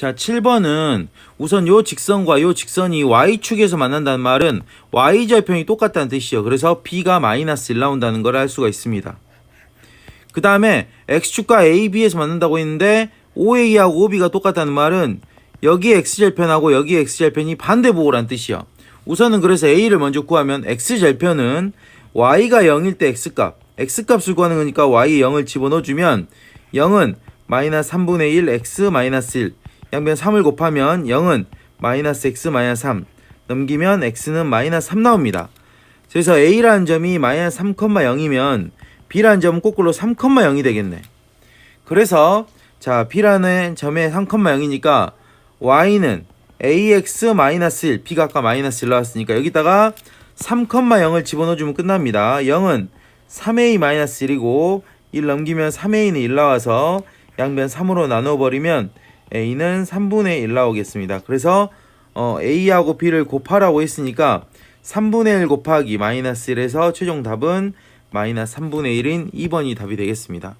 자, 7번은 우선 요 직선과 요 직선이 y축에서 만난다는 말은 y절편이 똑같다는 뜻이요. 그래서 b가 마이너스 1 나온다는 걸 알 수가 있습니다. 그 다음에 x축과 ab에서 만난다고 했는데 oa하고 ob가 똑같다는 말은 여기 x절편하고 여기 x절편이 반대보고란 뜻이요. 우선은 그래서 a를 먼저 구하면 x절편은 y가 0일 때 x값, x값을 구하는 거니까 y에 0을 집어넣어주면 0은 마이너스 3분의 1 x 마이너스 1 양변 3을 곱하면 0은 마이너스 x 마이너스 3 넘기면 x는 마이너스 3 나옵니다. 그래서 a라는 점이 마이너스 3,0이면 b라는 점은 거꾸로 3,0이 되겠네. 그래서 자 b라는 점에 3,0이니까 y는 ax 마이너스 1 b가 아까 마이너스 1 나왔으니까 여기다가 3,0을 집어넣어주면 끝납니다. 0은 3a 마이너스 1이고 1 넘기면 3a는 1 나와서 양변 3으로 나눠버리면 a는 3분의 1 나오겠습니다. 그래서 어, a하고 b를 곱하라고 했으니까 3분의 1 곱하기 마이너스 1에서 최종 답은 마이너스 3분의 1인 2번이 답이 되겠습니다.